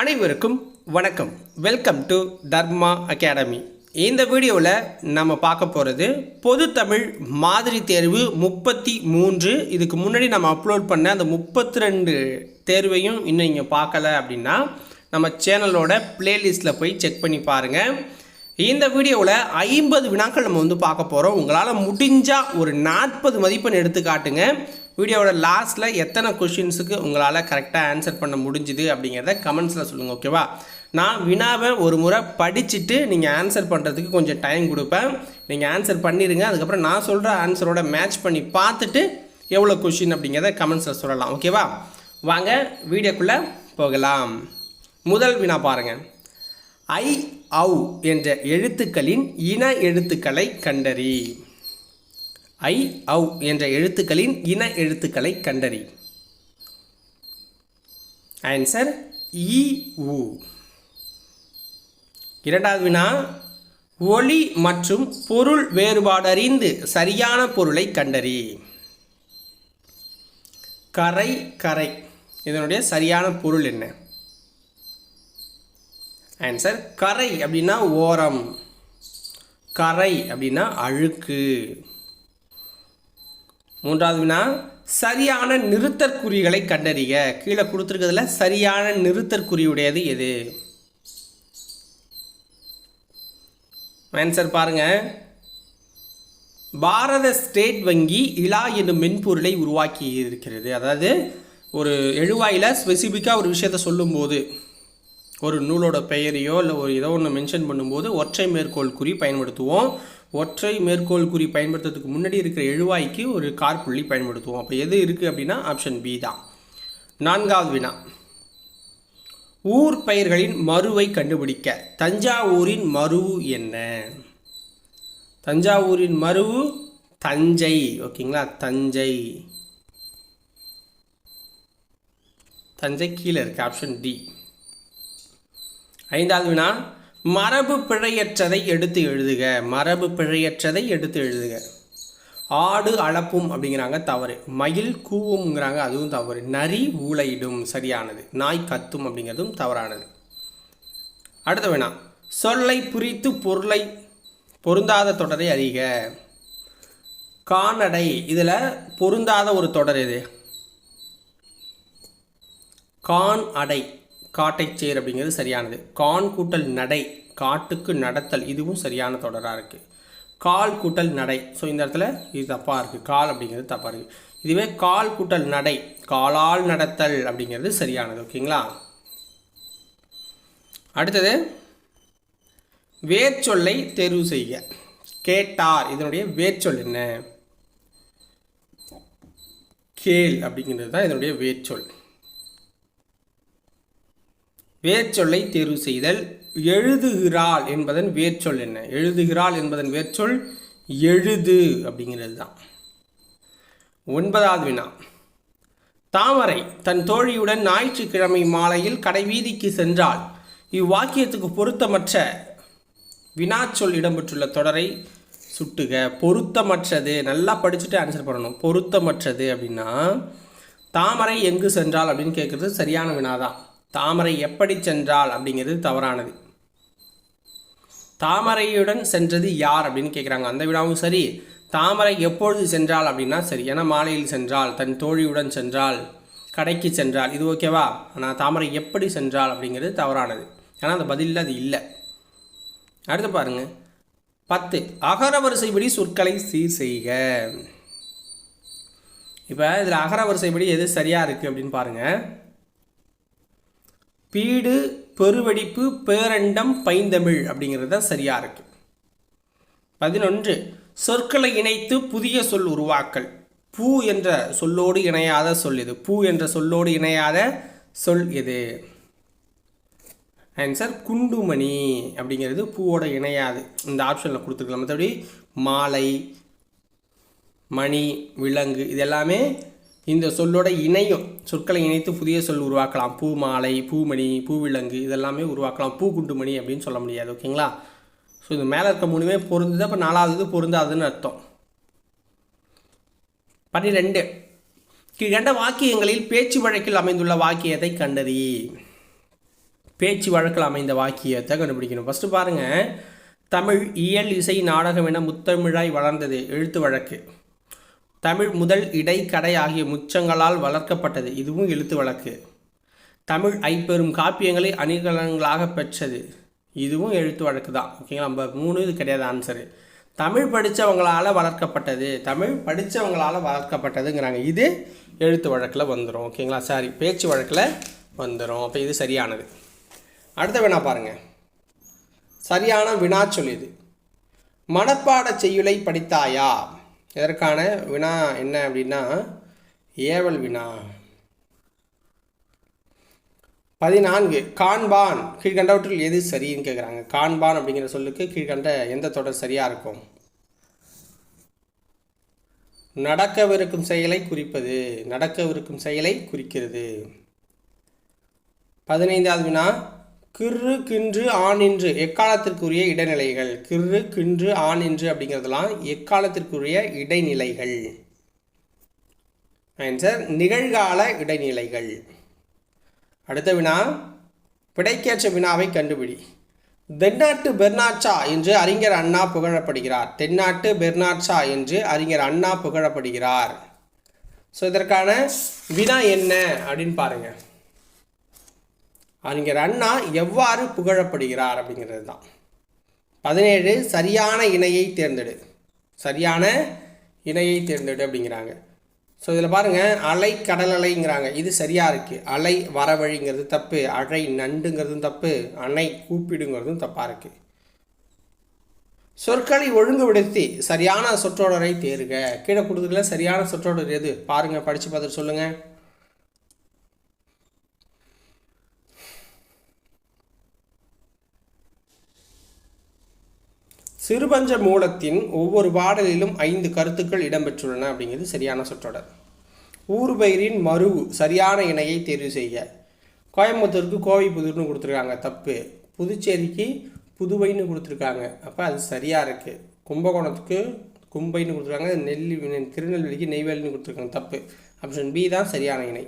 அனைவருக்கும் வணக்கம். Welcome to Dharma academy இந்த வீடியோவில் நம்ம பார்க்க போகிறது பொது தமிழ் மாதிரி தேர்வு முப்பத்தி மூன்று. இதுக்கு முன்னாடி நம்ம அப்லோட் பண்ண அந்த முப்பத்தி ரெண்டு தேர்வையும் இன்னும் நீங்கள் பார்க்கல அப்படின்னா நம்ம சேனலோட ப்ளேலிஸ்ட்டில் போய் செக் பண்ணி பாருங்கள் இந்த வீடியோவில் ஐம்பது வினாக்கள் நம்ம வந்து பார்க்க போகிறோம் உங்களால் முடிஞ்சால் ஒரு நாற்பது மதிப்பெண் எடுத்து காட்டுங்க. வீடியோவோட லாஸ்ட்டில் எத்தனை கொஷின்ஸுக்கு உங்களால் கரெக்டாக ஆன்சர் பண்ண முடிஞ்சுது அப்படிங்கிறத கமெண்ட்ஸில் சொல்லுங்கள் ஓகேவா நான் வினாவை ஒரு முறை படிச்சுட்டு நீங்கள் ஆன்சர் பண்ணுறதுக்கு கொஞ்சம் டைம் கொடுப்பேன். நீங்கள் ஆன்சர் பண்ணிடுங்க அதுக்கப்புறம் நான் சொல்கிற ஆன்சரோட மேட்ச் பண்ணி பார்த்துட்டு எவ்வளோ கொஷின் அப்படிங்கிறத கமெண்ட்ஸில் சொல்லலாம் ஓகேவா வாங்க வீடியோக்குள்ளே போகலாம். முதல் வினா பாருங்கள் ஐ ஔ என்ற எழுத்துக்களின் இன எழுத்துக்களை கண்டறி. ஐ ஔ என்ற எழுத்துக்களின் இன எழுத்துக்களை கண்டறி. ஆன்சர் இ உ. இரண்டாவது வினா ஒளி மற்றும் பொருள் வேறுபாடறிந்து சரியான பொருளை கண்டறி. கரை கரை இதனுடைய சரியான பொருள் என்ன? ஆன்சர் கரை அப்படின்னா ஓரம். கரை அப்படின்னா அழுக்கு. மூன்றாவது வினா சரியான நிறுத்தற்குறிகளை கண்டறிக. கீழே கொடுத்துருக்கிறதுல சரியான நிறுத்தற்குறியுடையது எது? ஆன்சர் பாருங்க. பாரத ஸ்டேட் வங்கி இலா என்னும் மென்பொருளை உருவாக்கி இருக்கிறது. அதாவது ஒரு எழுவாயில் ஸ்பெசிஃபிக்காக ஒரு விஷயத்த சொல்லும்போது ஒரு நூலோட பெயரையோ இல்லை ஒரு ஏதோ ஒன்று மென்ஷன் பண்ணும்போது ஒற்றை மேற்கோள் குறி பயன்படுத்துவோம். ஒற்றை மேற்கோள் குறி பயன்படுத்துறதுக்கு முன்னாடி இருக்கிற எழுவாய்க்கு ஒரு கார்புள்ளி பயன்படுத்துவோம். அப்போ எது இருக்குது அப்படின்னா ஆப்ஷன் பி தான். நான்காவது வினா. ஊர் பெயர்களின் மருவை கண்டுபிடிக்க. தஞ்சாவூரின் மருவு என்ன? தஞ்சாவூரின் மருவு தஞ்சை. ஓகேங்களா? தஞ்சை. தஞ்சை கீழே இருக்கு ஆப்ஷன் டி ஐந்தாவது வினா. மரபு பிழையற்றதை எடுத்து எழுதுக. மரபு பிழையற்றதை எடுத்து எழுதுக. ஆடு அளப்பும் அப்படிங்கிறாங்க தவறு. மயில் கூவும்ங்கிறாங்க அதுவும் தவறு. நரி ஊளையிடும் சரியானது. நாய் கத்தும் அப்படிங்கிறதும் தவறானது. அடுத்த வேணா. சொல்லை புரித்து பொருளை பொருந்தாத தொடரை அறிக. கானடை இதில் பொருந்தாத ஒரு தொடர் இது கான் அடை காட்டைச் சேர் அப்படிங்கிறது சரியானது. கான் கூட்டல் நடை காட்டுக்கு நடத்தல் இதுவும் சரியான தொடராக இருக்குது கால் கூட்டல் நடை. ஸோ இந்த இடத்துல இது தப்பாக இருக்குது கால் அப்படிங்கிறது தப்பாக இருக்குது இதுவே கால் கூட்டல் நடை காலால் நடத்தல் அப்படிங்கிறது சரியானது. ஓகேங்களா? அடுத்தது வேர்ச்சொல்லை தேர்வு செய்க. கேட்டார். இதனுடைய வேர்ச்சொல் என்ன? கேள் அப்படிங்கிறது தான் இதனுடைய வேர்ச்சொல். வேர்ச்சொல்லை தேர்வு செய்தல். எழுதுகிறாள் என்பதன் வேர்ச்சொல் என்ன? எழுதுகிறாள் என்பதன் வேர்ச்சொல் எழுது அப்படிங்கிறது தான் ஒன்பதாவது வினா. தாமரை தன் தோழியுடன் ஞாயிற்றுக்கிழமை மாலையில் கடைவீதிக்கு சென்றால் இவ்வாக்கியத்துக்கு பொருத்தமற்ற வினாச்சொல் இடம்பெற்றுள்ள தொடரை சுட்டுக. பொருத்தமற்றது. நல்லா படிச்சுட்டு ஆன்சர் பண்ணணும். பொருத்தமற்றது அப்படின்னா தாமரை எங்கு சென்றால் அப்படின்னு கேட்குறது சரியான வினாதான். தாமரை எப்படி சென்றால் அப்படிங்கிறது தவறானது. தாமரையுடன் சென்றது யார் அப்படின்னு கேட்குறாங்க அந்த விழாவும் சரி. தாமரை எப்பொழுது சென்றால் அப்படின்னா சரி. ஏன்னா மாலையில் சென்றால் தன் தோழியுடன் சென்றால் கடைக்கு சென்றால். இது ஓகேவா ஆனால் தாமரை எப்படி சென்றால் அப்படிங்கிறது தவறானது. ஏன்னா அந்த பதிலில் அது இல்லை. அடுத்து பாருங்க. பத்து. அகர வரிசைப்படி சொற்களை சீர் செய்க. இப்போ இதில் அகர வரிசைப்படி எது சரியாக இருக்குது அப்படின்னு பாருங்கள் பீடு பெருவெடிப்பு பேரண்டம் பைந்தமிழ் அப்படிங்கிறது தான் சரியாக இருக்குது பதினொன்று சொற்களை இணைத்து புதிய சொல் உருவாக்கல். பூ என்ற சொல்லோடு இணையாத சொல் இது. பூ என்ற சொல்லோடு இணையாத சொல் இது. ஆன்சர் குண்டுமணி அப்படிங்கிறது பூவோட இணையாது. இந்த ஆப்ஷனில் கொடுத்துருக்கலாம். மற்றபடி மாலை மணி விலங்கு இது எல்லாமே இந்த சொல்லோட இணையும் சொற்களை இணைத்து புதிய சொல் உருவாக்கலாம். பூ மாலை பூமணி பூவிலங்கு இதெல்லாமே உருவாக்கலாம். பூ குண்டுமணி அப்படின்னு சொல்ல முடியாது ஓகேங்களா? ஸோ இது மேலே இருக்க மூணுமே பொருந்தது அப்போ நாலாவது பொருந்தாதுன்னு அர்த்தம். பன்னிரெண்டு. கீழ்கண்ட வாக்கியங்களில் பேச்சு வழக்கில் அமைந்துள்ள வாக்கியத்தை கண்டறி. பேச்சு வழக்கில் அமைந்த வாக்கியத்தை கண்டுபிடிக்கணும். ஃபஸ்ட்டு பாருங்கள் தமிழ் இயல் இசை நாடகம் என முத்தமிழாய் வளர்ந்தது. எழுத்து வழக்கு. தமிழ் முதல் இடை கடை ஆகிய முச்சங்களால் வளர்க்கப்பட்டது. இதுவும் எழுத்து வழக்கு. தமிழ் ஐப்பெரும் காப்பியங்களை அணிகலன்களாக பெற்றது. இதுவும் எழுத்து வழக்கு தான் ஓகேங்களா? நம்ம மூணு இது கிடையாது ஆன்சரு தமிழ் படித்தவங்களால் வளர்க்கப்பட்டது. தமிழ் படித்தவங்களால் வளர்க்கப்பட்டதுங்கிறாங்க. இது எழுத்து வழக்கில் வந்துடும் ஓகேங்களா? சாரி பேச்சு வழக்கில் வந்துடும் அப்போ இது சரியானது. அடுத்த வினா பாருங்கள் சரியான வினாச்சொல் இது மனப்பாட செய்யுளை படித்தாயா? இதற்கான வினா என்ன அப்படின்னா ஏவல் வினா. பதினான்கு காண்பான். கீழ்கண்டவற்றில் எது சரின்னு கேட்குறாங்க காண்பான் அப்படிங்கிற சொல்லுக்கு கீழ்கண்ட எந்த தொடர் சரியாக இருக்கும்? நடக்கவிருக்கும் செயலை குறிப்பது. நடக்கவிருக்கும் செயலை குறிக்கிறது. பதினைந்தாவது வினா கிறு கின்று ஆணின்று எக்காலத்திற்குரிய இடைநிலைகள்? கிறு கின்று ஆணின்று அப்படிங்கிறதுலாம் எக்காலத்திற்குரிய இடைநிலைகள். ஆன்சர் நிகழ்கால இடைநிலைகள். அடுத்த வினா பிடைக்கேற்ற வினாவை கண்டுபிடி. தென்னாட்டு பெர்னாட்சா என்று அறிஞர் அண்ணா புகழப்படுகிறார். தென்னாட்டு பெர்னாட்சா என்று அறிஞர் அண்ணா புகழப்படுகிறார். ஸோ இதற்கான வினா என்ன அப்படின்னு பாருங்கள் அறிஞர் அண்ணா எவ்வாறு புகழப்படுகிறார் அப்படிங்கிறது தான். பதினேழு சரியான இணையை தேர்ந்தெடு. சரியான இணையை தேர்ந்தெடு அப்படிங்கிறாங்க. ஸோ இதில் பாருங்கள் அலை கடல் அலைங்கிறாங்க. இது சரியாக இருக்குது அலை வரவழிங்கிறது தப்பு. அழை நண்டுங்கிறதும் தப்பு. அணை கூப்பிடுங்கிறதும் தப்பாக இருக்குது சொற்களை ஒழுங்குபடுத்தி சரியான சொற்றொடரை தேர்க. கீழே கொடுத்துக்கல சரியான சொற்றொடர் எது? பாருங்கள் படித்து பார்த்துட்டு சொல்லுங்கள் சிறுபஞ்ச மூலத்தின் ஒவ்வொரு பாடலிலும் ஐந்து கருத்துக்கள் இடம்பெற்றுள்ளன அப்படிங்கிறது சரியான சொற்றொடர். ஊர்பயிரின் மருவு சரியான இணையை தேர்வு செய்ய கோயம்புத்தூருக்கு கோவை புதுர்னு கொடுத்துருக்காங்க தப்பு. புதுச்சேரிக்கு புதுவைன்னு கொடுத்துருக்காங்க. அப்போ அது சரியாக இருக்குது கும்பகோணத்துக்கு கும்பைன்னு கொடுத்துருக்காங்க நெல்லி திருநெல்வேலிக்கு நெய்வேலின்னு கொடுத்துருக்காங்க தப்பு. ஆப்ஷன் பி தான் சரியான இணை.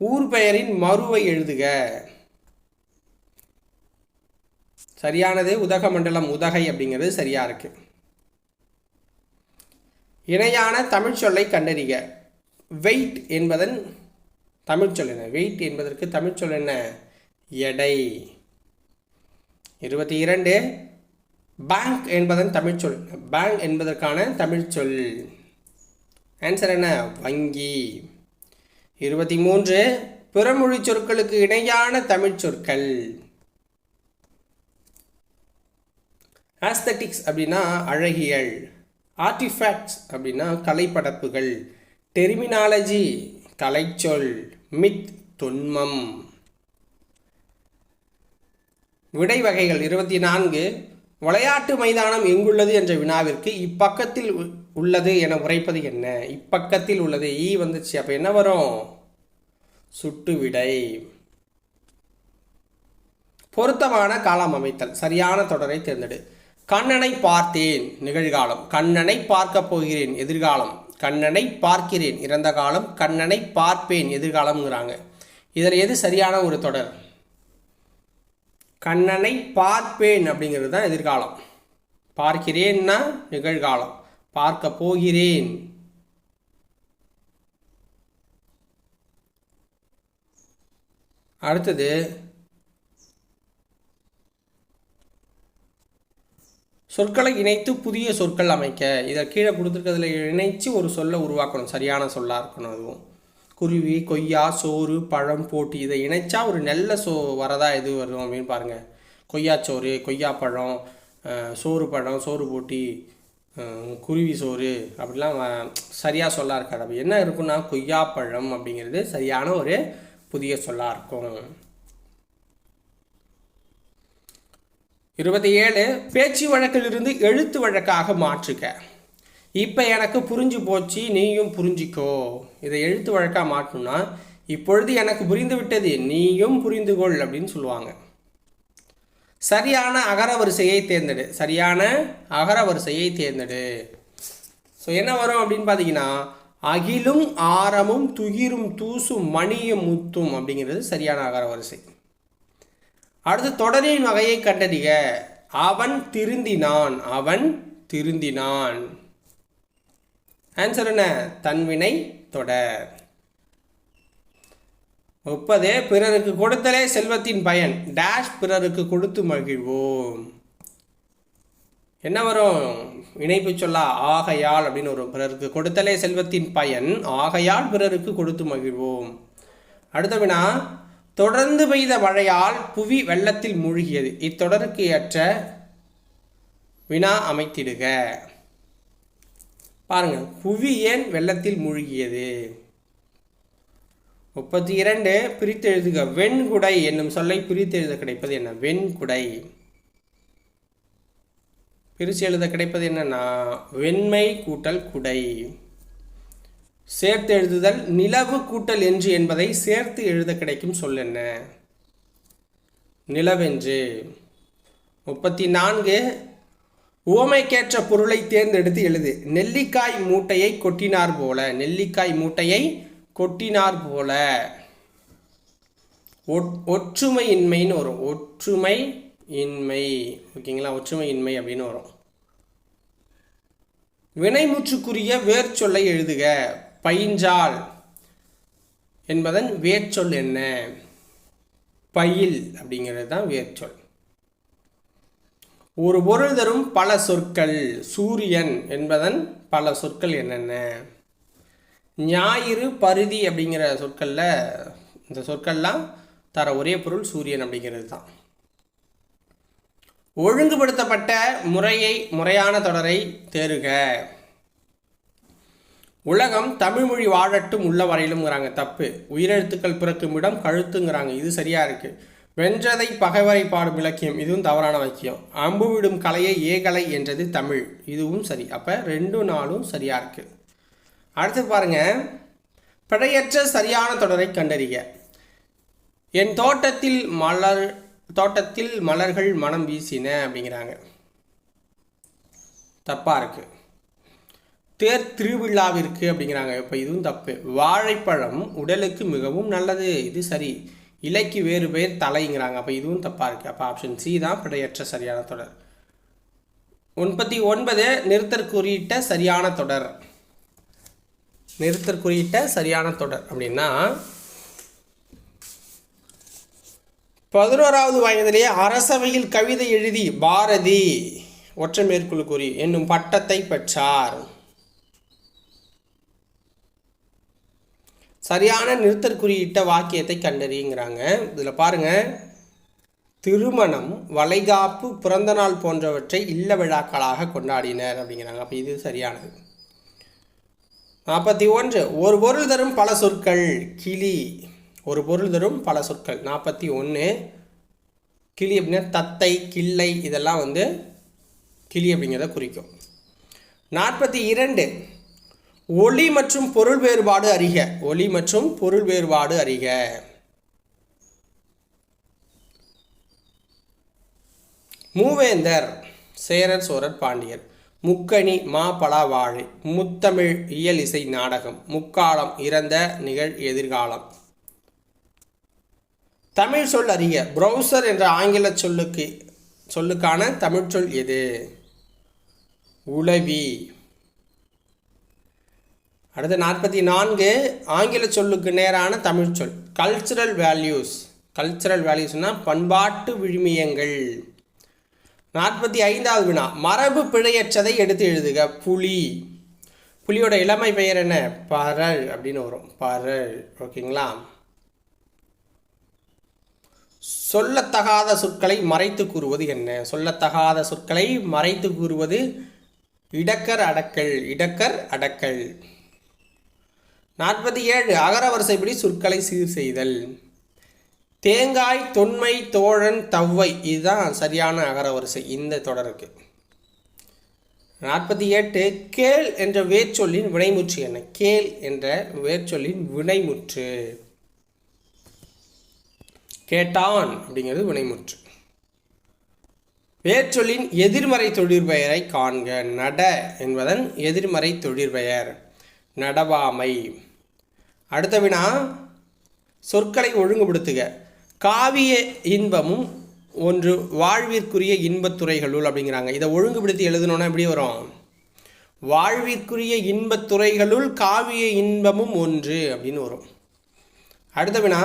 ஊர் பெயரின் மருவை எழுதுக. சரியானது உதகமண்டலம் உதகை அப்படிங்கிறது சரியாக இருக்குது இணையான தமிழ் சொல்லை கண்டறிக. வெயிட் என்பதன் தமிழ் சொல் என்ன? வெயிட் என்பதற்கு தமிழ் சொல் என்ன? எடை. இருபத்தி இரண்டு. பேங்க் என்பதன் தமிழ் சொல். பேங்க் என்பதற்கான தமிழ் சொல். ஆன்சர் என்ன? வங்கி. இருபத்தி மூன்று. பிறமொழி சொற்களுக்கு இணையான தமிழ் சொற்கள் ஆஸ்தட்டிக்ஸ் அப்படின்னா அழகியல். ஆர்டிஃபேக்ட்ஸ் அப்படின்னா கலைப்படப்புகள். டெர்மினாலஜி கலைச்சொல் மித் தொன்மம் விடை வகைகள் இருபத்தி நான்கு. விளையாட்டு மைதானம் எங்குள்ளது என்ற வினாவிற்கு இப்பக்கத்தில் உள்ளது என உரைப்பது என்ன? இப்பக்கத்தில் உள்ளது. ஈ வந்துச்சு. அப்போ என்ன வரும்? சுட்டு விடை. பொருத்தமான காலம் அமைத்தல். சரியான தொடரை தேர்ந்தெடு. கண்ணனை பார்த்தேன் நிகழ்காலம். கண்ணனை பார்க்க போகிறேன் எதிர்காலம். கண்ணனை பார்க்கிறேன் இறந்த காலம். கண்ணனை பார்ப்பேன் எதிர்காலம்ங்கிறாங்க. இதில் எது சரியான ஒரு தொடர்? கண்ணனை பார்ப்பேன் அப்படிங்கிறது தான் எதிர்காலம். பார்க்கிறேன்னா நிகழ்காலம். பார்க்க போகிறேன். அடுத்தது சொற்களை இணைத்து புதிய சொற்கள் அமைக்க. இதை கீழே கொடுத்துருக்கிறதுல இணைச்சு ஒரு சொல்லை உருவாக்கணும். சரியான சொல்லாக இருக்கணும் அதுவும். குருவி கொய்யா சோறு பழம் போட்டி இதை இணைச்சா ஒரு நல்ல சோ வரதா எது வரும் அப்படின்னு பாருங்கள் கொய்யாச்சோறு கொய்யா பழம் சோறு பழம் சோறு போட்டி குருவி சோறு அப்படிலாம் சரியாக சொல்லாக இருக்காது. அப்போ என்ன இருக்குன்னா கொய்யா பழம் அப்படிங்கிறது சரியான ஒரு புதிய சொல்லாக இருக்கும். இருபத்தி ஏழு பேச்சு வழக்கிலிருந்து எழுத்து வழக்காக மாற்றுக்க இப்போ எனக்கு புரிஞ்சு போச்சு நீயும் புரிஞ்சிக்கோ. இதை எழுத்து வழக்காக மாற்றணும்னா இப்பொழுது எனக்கு புரிந்து விட்டது நீயும் புரிந்து கொள் அப்படின்னு சொல்லுவாங்க. சரியான அகர வரிசையை தேர்ந்தெடு. சரியான அகர வரிசையை தேர்ந்தெடு. ஸோ என்ன வரும் அப்படின்னு பார்த்தீங்கன்னா அகிலும் ஆரமும் துகிரும் தூசும் மணியும் முத்தும் அப்படிங்கிறது சரியான அகர வரிசை. அடுத்து தொடரின் வகையை கண்டறிக. அவன் திருந்தினான் அவன் திருந்தினான். ஆன்சர் என்ன? தன்வினை தொடர். முப்பது பிறருக்கு கொடுத்தலே செல்வத்தின் பயன். டேஷ் பிறருக்கு கொடுத்து மகிழ்வோம். என்ன வரும்? இணைப்பு சொல்லா ஆகையால் அப்படின்னு வரும். பிறருக்கு கொடுத்தலே செல்வத்தின் பயன். ஆகையால் பிறருக்கு கொடுத்து மகிழ்வோம். அடுத்த வினா தொடர்ந்து பெய்த மழையால் புவி வெள்ளத்தில் மூழ்கியது. இத்தொடருக்கு ஏற்ற வினா அமைத்திடுக. பாருங்க புவி ஏன் வெள்ளத்தில் மூழ்கியது? முப்பத்தி இரண்டு பிரித்து எழுதுக. வெண்குடை என்னும் சொல்லை பிரித்து எழுத கிடைப்பது என்ன? வெண்குடை. பிரித்து எழுத கிடைப்பது என்னன்னா வெண்மை கூட்டல் குடை. சேர்த்து எழுதுதல் நிலவு கூட்டல் என்று என்பதை சேர்த்து எழுத கிடைக்கும் சொல் என்ன? நிலவென்று. முப்பத்தி நான்கு. உவமைக்கேற்ற பொருளை தேர்ந்தெடுத்து எழுது. நெல்லிக்காய் மூட்டையை கொட்டினார் போல. நெல்லிக்காய் மூட்டையை கொட்டினார் போல. ஒற்றுமை இன்மைன்னு வரும். ஒற்றுமை இன்மை ஓகேங்களா? ஒற்றுமை இன்மை அப்படின்னு வரும். வினைமுற்றுக்குரிய வேர்ச்சொல்லை எழுதுக. பைஞ்சால் என்பதன் வேர்ச்சொல் என்ன? பயில் அப்படிங்கிறது தான் வேர்ச்சொல். ஒரு பொருள் தரும் பல சொற்கள் சூரியன் என்பதன் பல சொற்கள் என்னென்ன? ஞாயிறு பருதி அப்படிங்கிற சொற்களில் இந்த சொற்கள்லாம் தர ஒரே பொருள் சூரியன் அப்படிங்கிறது தான் ஒழுங்குபடுத்தப்பட்ட முறையை முறையான தொடரை தேறுக உலகம் தமிழ்மொழி வாழட்டும் உள்ள வரையிலும்ங்கிறாங்க. தப்பு. உயிரெழுத்துக்கள் பிறக்கும் இடம் கழுத்துங்கிறாங்க. இது சரியாக இருக்குது வென்றதை பகைவரை பாடும் இலக்கியம். இதுவும் தவறான வாக்கியம். அம்பு விடும் கலையை ஏகலை என்றது தமிழ். இதுவும் சரி. அப்போ ரெண்டு நாளும் சரியாக இருக்குது அடுத்து பாருங்கள் பிழையற்ற சரியான தொடரை கண்டறிக. என் தோட்டத்தில் மலர் தோட்டத்தில் மலர்கள் மனம் வீசின அப்படிங்கிறாங்க. தப்பாக இருக்குது தேர் திருவிழாவிற்கு அப்படிங்கிறாங்க. இப்போ இதுவும் தப்பு. வாழைப்பழம் உடலுக்கு மிகவும் நல்லது. இது சரி. இலைக்கு வேறு பேர் தலைங்கிறாங்க. அப்போ இதுவும் தப்பாக இருக்குது அப்போ ஆப்ஷன் சி தான் பிழையற்ற சரியான தொடர். முப்பத்தி ஒன்பது நிறுத்தற்குறியிட்ட சரியான தொடர். நிறுத்தற்குறியிட்ட சரியான தொடர் அப்படின்னா பதினோராவது வயதிலேயே அரசவையில் கவிதை எழுதி பாரதி ஒற்றை மேற்குழு கூறி என்னும் பட்டத்தை பெற்றார். சரியான நிறுத்தற்குறியிட்ட வாக்கியத்தை கண்டறியுங்கிறாங்க. இதில் பாருங்கள் திருமணம் வளைகாப்பு பிறந்தநாள் போன்றவற்றை இல்ல விழாக்களாக கொண்டாடினர் அப்படிங்கிறாங்க. அப்போ இது சரியானது. நாற்பத்தி ஒன்று. ஒரு பொருள் தரும் பல சொற்கள். கிளி. ஒரு பொருள் தரும் பல சொற்கள். நாற்பத்தி ஒன்று. கிளி அப்படின்னா தத்தை கிள்ளை இதெல்லாம் வந்து கிளி அப்படிங்கிறத குறிக்கும். நாற்பத்தி இரண்டு. ஒளி மற்றும் பொருள் வேறுபாடு அறிக. ஒளி மற்றும் பொருள் வேறுபாடு அறிக. மூவேந்தர் சேரர் சோரர் பாண்டியர். முக்கணி மா பலாவாழை. முத்தமிழ் இயல் இசை நாடகம். முக்காலம் இறந்த நிகழ் எதிர்காலம். தமிழ் சொல் அறிய ப்ரௌசர் என்ற ஆங்கில சொல்லுக்கு சொல்லுக்கான தமிழ் சொல் எது? உளவி. அடுத்து நாற்பத்தி நான்கு ஆங்கில சொல்லுக்கு நேரான தமிழ் சொல். கல்ச்சுரல் வேல்யூஸ் கல்ச்சுரல் வேல்யூஸ்னால் பண்பாட்டு விழுமியங்கள். நாற்பத்தி ஐந்தாவது வினா. மரபு பிழையற்றதை எடுத்து எழுதுக. புலி. புலியோட இளமை பெயர் என்ன? பரல் அப்படின்னு வரும். பரல். ஓகேங்களா? சொல்லத்தகாத சொற்களை மறைத்து கூறுவது என்ன? சொல்லத்தகாத சொற்களை மறைத்து கூறுவது இடக்கர் அடக்கல். இடக்கர் அடக்கல். நாற்பத்தி ஏழு அகர வரிசைப்படி சொற்களை சீர் செய்தல். தேங்காய் தொன்மை தோழன் தவ்வை இதுதான் சரியான அகர வரிசை இந்த தொடருக்கு. நாற்பத்தி எட்டு கேள் என்ற வேர்ச்சொல்லின் வினைமுற்று என்ன? கேள் என்ற வேர்ச்சொல்லின் வினைமுற்று. கேட்டான் அப்படிங்கிறது வினைமுற்று. வேர்ச்சொல்லின் எதிர்மறை தொழிற்பெயரை காண்க. நட என்பதன் எதிர்மறை தொழிற்பெயர் நடவாமை. அடுத்த வினா சொற்களை ஒழுங்குபடுத்துக. காவிய இன்பமும் ஒன்று வாழ்விற்குரிய இன்பத்துறைகளுள் அப்படிங்கிறாங்க. இதை ஒழுங்குபடுத்தி எழுதணுன்னா எப்படி வரும்? வாழ்விற்குரிய இன்பத்துறைகளுள் காவிய இன்பமும் ஒன்று அப்படின்னு வரும். அடுத்த வினா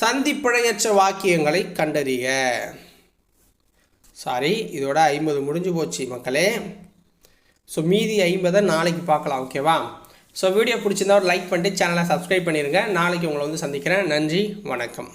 சந்திப்பிழையற்ற வாக்கியங்களை கண்டறிக. சாரி இதோட ஐம்பது முடிஞ்சு போச்சு மக்களே. ஸோ மீதி ஐம்பதை நாளைக்கு பார்க்கலாம் ஓகேவா ஸோ வீடியோ பிடிச்சிருந்தா ஒரு லைக் பண்ணிட்டு சேனலை சப்ஸ்கிரைப் பண்ணிடுங்க நாளைக்கு உங்களை வந்து சந்திக்கிறேன். நன்றி வணக்கம்.